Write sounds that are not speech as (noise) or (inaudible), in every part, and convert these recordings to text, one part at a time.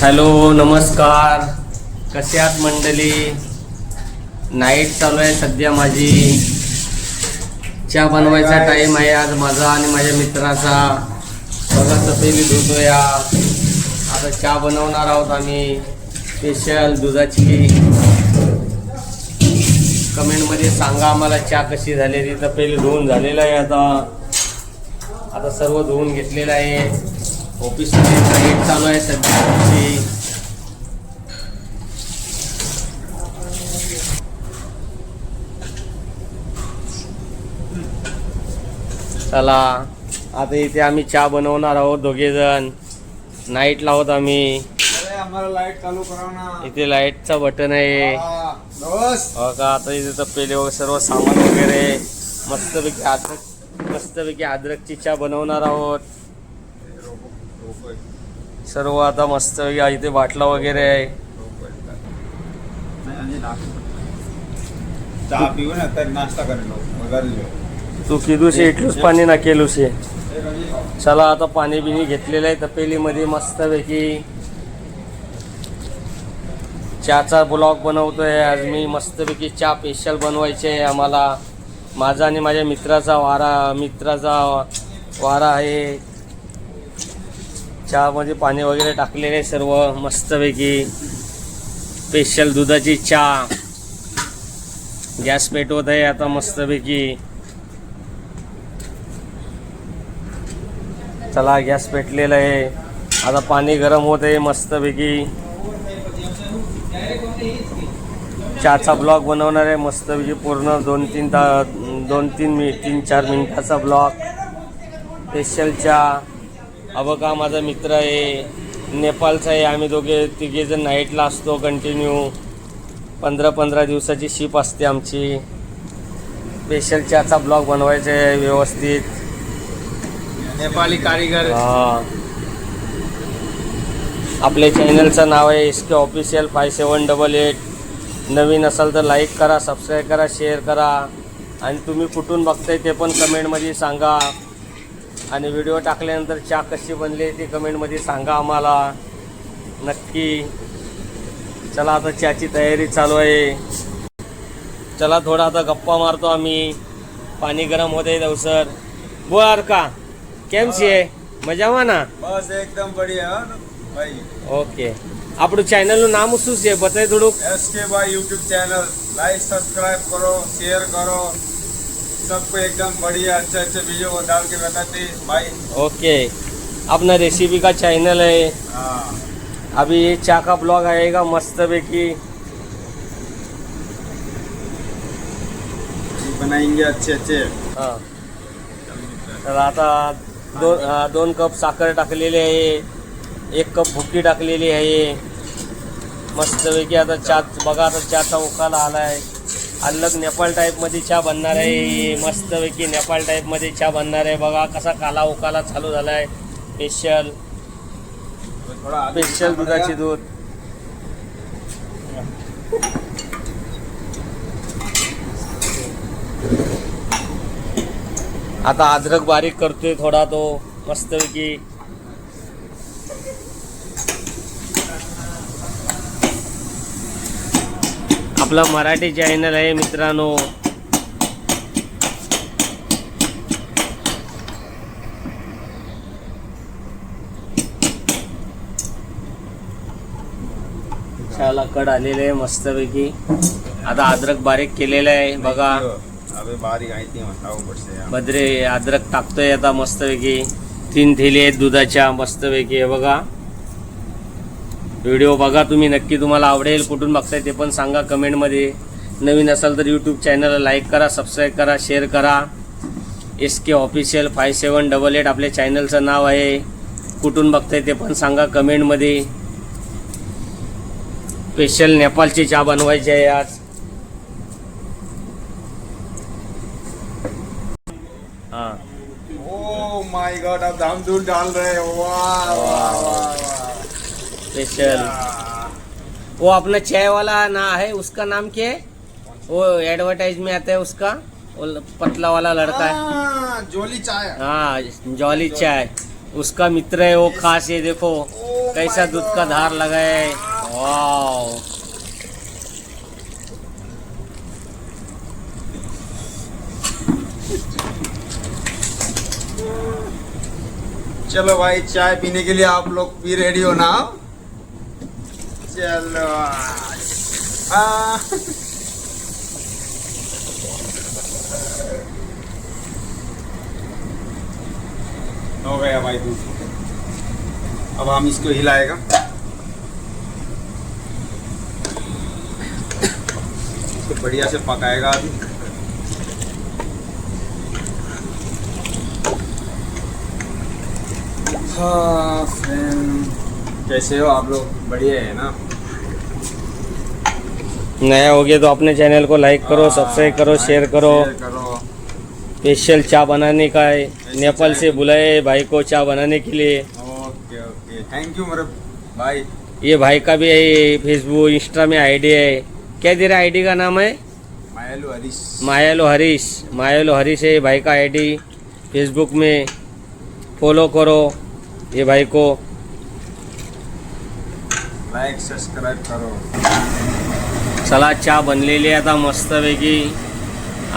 Hello नमस्कार. कसे आहात मंडळी? नाईट चालू आहे सध्या माझी. चहा बनवायचा टाईम आहे आज माझा आणि माझ्या मित्राचा. बघा तपेली धुतोया. आता चहा बनवणार आहोत आम्ही. स्पेशल दुधाची. कमेंटमध्ये सांगा आम्हाला चहा कशी झालेली. तपेली धुवून झालेलं आहे आता. आता सर्व धुवून घेतलेलं आहे. ऑफिसमध्ये नाईट चालू आहे सध्या. चला आता इथे आम्ही चहा बनवणार आहोत दोघे जण नाईटला आहोत आम्ही आम्हाला लाइट चालू करा ना. इथे लाईटचा बटन आहे. हा, का आता इथे तर पहिले वगैरे सर्व सामान वगैरे. मस्तपैकी अद्रक मस्तपैकी अद्रकची चहा बनवणार आहोत. सर्व आता मस्तपैकी इथे बाटला वगैरे आहे. चहा नाश्ता करेलो. तू किदूशे इटलूच पाणी ना केलूशे चला आता पाणी बिनी घेतलेलं आहे तपेलीमध्ये मस्तपैकी. चहाचा ब्लॉग बनवतोय. आज मी मस्तपैकी चहा स्पेशल बनवायचे आहे आम्हाला. माझा आणि माझ्या मित्राचा वारा मित्राचा वारा आहे. चहामध्ये पाणी वगैरे टाकलेले सर्व मस्तपैकी. स्पेशल दुधाची चहा. गॅस पेटवत आहे आता मस्तपैकी. चला गॅस पेटलेला आहे. आता पाणी गरम होत आहे मस्तपैकी. चहाचा ब्लॉग बनवणार आहे मस्तपैकी पूर्ण दोन तीन ता दोन तीन मी तीन चार मिनिटाचा ब्लॉग. स्पेशल चहा. बघा माझा मित्र आहे नेपाळचा आहे आम्ही दोघे तिघे जण नाईटला असतो कंटिन्यू पंधरा पंधरा दिवसाची शिप असते आमची. स्पेशल चहाचा ब्लॉग बनवायचा आहे व्यवस्थित. नेपाळी कारीगर. हा. आपल्या चॅनलचं नाव आहे S K official five seven double eight नवीन असाल तर लाईक करा सबस्क्राईब करा शेअर करा. आणि तुम्ही कुठून बघताय ते पण कमेंटमध्ये सांगा. आणि व्हिडिओ टाकल्यानंतर चहा कशी बनली ती कमेंटमध्ये सांगा आम्हाला. नक्की. चला आता चहाची तयारी चालू आहे. चला थोडा आता गप्पा मारतो आम्ही. पाणी गरम होते दवसर बुआर का केमशी आहे? मजामा ना? बस एकदम बढिया ओके. आपण चॅनल नु नाम નામ आहे बताय બતાય S K by YouTube channel like subscribe करो शेअर करो. सबको एकदम बढ़िया अच्छे अच्छे वीडियो को डाल के बताते भाई ओके अपना रेसिपी का चैनल है। हाँ। अभी ये चाय का ब्लॉग आएगा मस्त पैकी बनाएँगे अच्छे अच्छे हाँ तर आता दोन अं, दोन कप साखर टाकलेली आहे एक कप भुकी टाकलेली आहे. मस्तपैकी आता चा बघा आता चहाचा उकाला आला आहे अलग नेपाळ टाईपमध्ये चहा बनणार आहे. मस्तपैकी नेपाळ टाईपमध्ये चहा बनणार आहे. बघा कसा काला उकाला चालू झाला आहे स्पेशल स्पेशल दुधाची दूध. आता अद्रक बारीक करतोय थोडा तो. मस्तपैकी. आपला मराठी चॅनल आहे मित्रांनो. चहाला कड आलेले आहे मस्तपैकी. आता अद्रक बारीक केलेलं आहे बघा. अबे बारीक यार. भद्रे अद्रक टाकतोय आता मस्तपैकी. तीन थेली आहेत दुधाच्या मस्तपैकी हे बघा. व्हिडिओ बघा तुम्ही नक्की तुम्हाला आवडेल. कुठून बघताय ते पण सांगा कमेंटमध्ये. नवीन असाल तर यूट्यूब चॅनलला लाईक करा सबस्क्राईब करा शेअर करा. S K official five seven double eight आपल्या चॅनलचं नाव आहे. कुठून बघताय ते पण सांगा कमेंटमध्ये. स्पेशल नेपाळची चहा बनवायची आहे आज. हां. ओ माय गॉड आप हम डाल रहे हो. वाह वाह वाह. स्पेशल वो अपना चाय वाला ना है उसका नाम क्या है? वो एडवर्टाइज में आता है उसका वो पतला वाला लड़का है। हाँ, जोली चाय हाँ। जॉली चाय। उसका मित्र है वो खास है देखो कैसा दूध का धार लगा है। वाओ चलो भाई चाय पीने के लिए आप लोग भी रेडी हो ना चलो हाँ (laughs) हो गया भाई दूध अब हम इसको हिलाएगा। इसको बढ़िया से पकाएगा अभी हाँ फ्रेंड कैसे हो आप लोग बढ़िया है ना? नया हो गया तो अपने चैनल को लाइक करो सब्सक्राइब करो शेयर करो। स्पेशल चाय बनाने का है नेपाल से बुलाए भाई को चाय बनाने के लिए। ओके ओके थैंक यू मेरे भाई ये भाई का भी है फेसबुक इंस्टा में आईडी है। क्या तेरा आईडी का नाम है? मायालू हरीश मायालो हरीश मायालो हरीश है भाई का आईडी फेसबुक में फॉलो करो ये भाई को। लाईक सबस्क्राईब करो. चला चहा बनलेली आहे आता मस्तपैकी.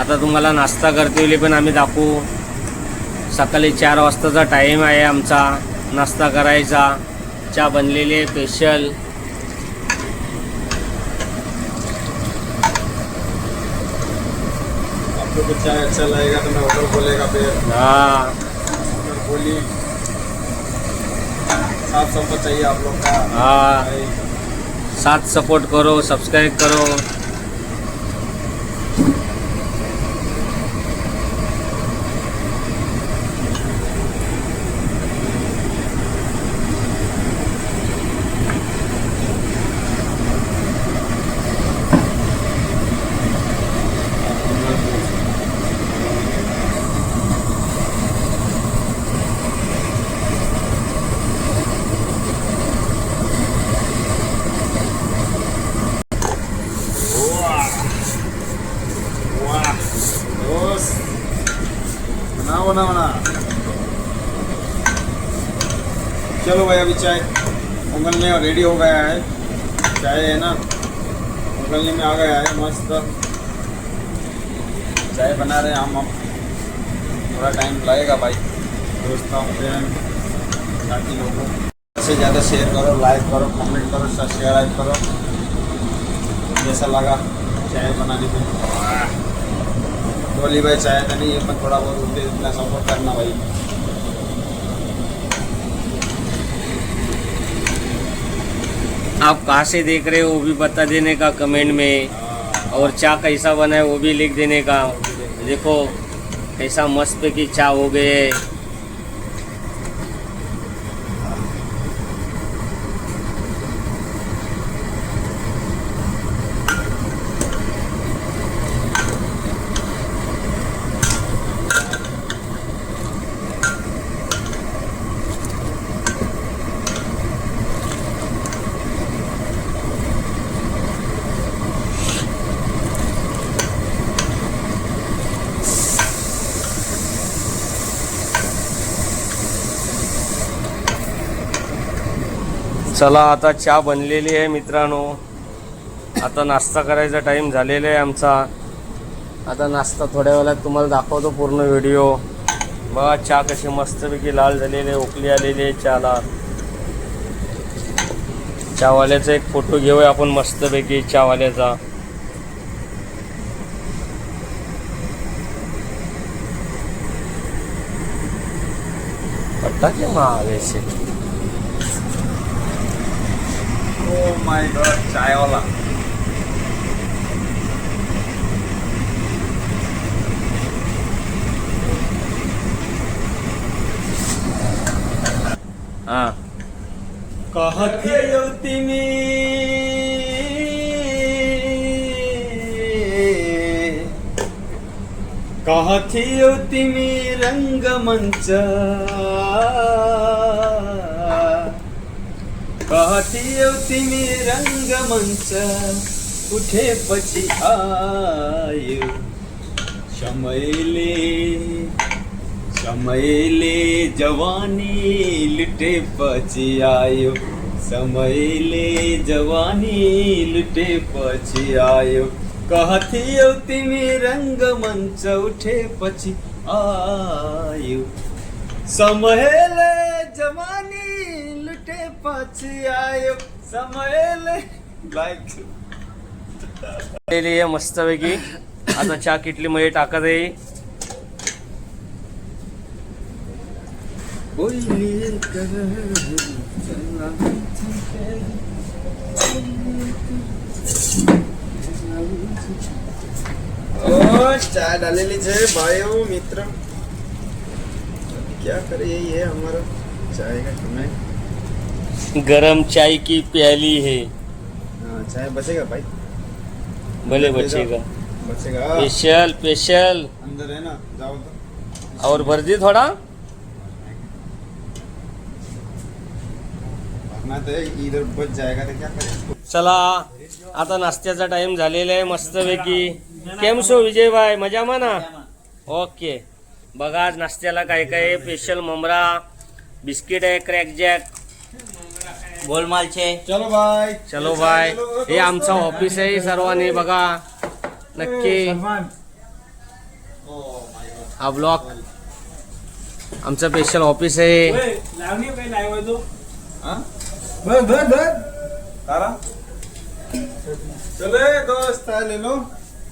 आता तुम्हाला नाश्ता करते वेळी पण आम्ही दाखवू. सकाळी चार वाजताचा टाईम आहे आमचा. नाश्ता करायचा. चहा बनलेली आहे स्पेशल आप लोग को चाय अच्छा लगेगा तो मैं ऑर्डर बोलेगा फिर हा साथ बोली चाहिए आप लोग का। हाँ। साथ सपोर्ट करो सब्सक्राइब करो। चलो भाई, अभी चाय उंगलने रेडी हो गया है। चाय है ना? उंगलने में आ गया है, मस्त। चाय बना रहे हैं हम अब। थोड़ा टाइम लगेगा भाई। दोस्तों फ्रेंड साथी लोगों से ज़्यादा शेयर करो लाइक करो कमेंट करो सब्सक्राइब करो। जैसा लगा, चाय बनाने में। बोली भाई, चाय तो नहीं है, पर थोड़ा बहुत उनके इतना सपोर्ट करना भाई। आप कहाँ से देख रहे हो? वो भी बता देने का कमेंट में। और चाय कैसा बना है वो भी लिख देने का। देखो कैसा मस्त पे की चाय हो गई है चला आता चहा बनलेली आहे मित्रांनो. आता नाश्ता करायचा टाईम झालेला आहे आमचा. आता नाश्ता थोड्या वेळात तुम्हाला दाखवतो पूर्ण व्हिडिओ बघा चहा कशी मस्तपैकी लाल झालेली आहे उकली आलेली आहे चहाला. चहावाल्याचा एक फोटो घेऊया आपण मस्तपैकी चहावाल्याचा. पटाके महाग आहे ओ माय गॉड चाय वाला हां कहती तिमी कहती तिमी रंगमंच काठी तिमी रंग मंच कुठे पची समयले शमयले जवानी लुटे आयो। समयले जवानी लुटे आयो। कहथियो तिमी रंग मंच उठे आयो। समयले जवानी પછી આયો સમયલે લાઈક आलेली आहे मस्तपैकी आता चहा किटलीमध्ये टाकत आहे बोलिए कर चलना ओ चाय डालेली છે ભાઈઓ મિત્ર क्या करे यही है हमारा चाय का समय गरम चाय की प्याली है। हाँ चाय बचेगा भाई। भले बचेगा। बचेगा। Special special. अंदर है ना जाओ तो। और भर दी थोड़ा? भरना तो इधर बच जाएगा तो क्या करें? चला आता नाश्त्याचा टाइम झालेला आहे मस्तपैकी. केम सो विजयभाई मजामा ना ओके. बघा आज नाश्त्याला काय काय स्पेशल ममरा बिस्किट आहे क्रॅक जॅक गोलमाल छे. चलो भाई. चलो बाय हे आमचं ऑफिस आहे सर्वांनी बघा. नक्की. हा ब्लॉक आमचं स्पेशल ऑफिस आहे. हाँ?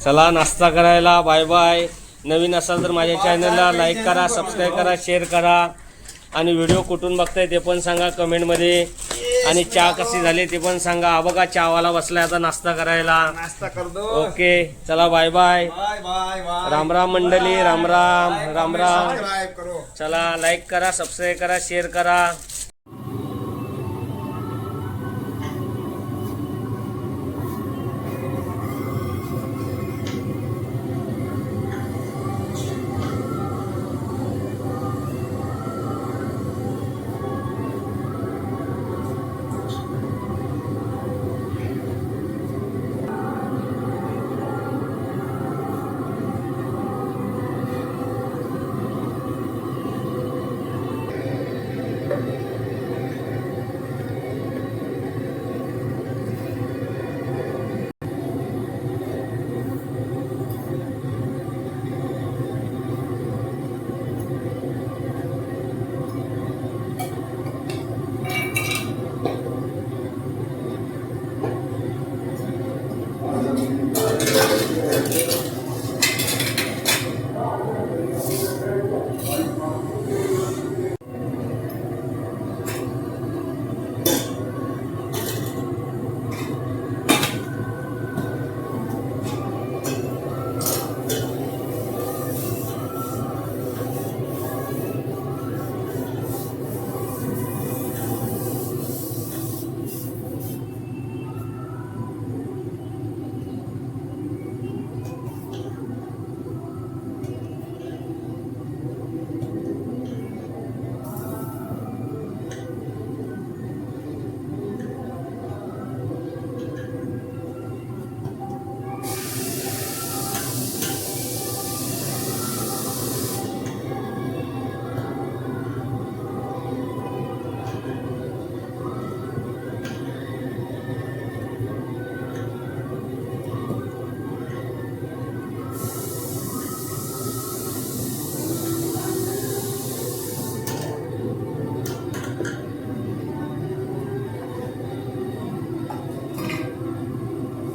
चला नाश्ता करायला. बाय बाय नवीन असाल तर माझ्या चॅनलला लाईक करा सबस्क्राईब करा शेअर करा. आणि व्हिडिओ कुठून बघताय ते पण सांगा कमेंटमध्ये आणि चहा कशी झाली ते पण सांगा. हा बघा चहावाला बसलाय आता नाश्ता करायला. नाश्ता कर दो ओके चला bye bye bye bye bye Ram Ram मंडळी राम राम राम राम. चला लाईक करा सबस्क्राईब करा शेअर करा.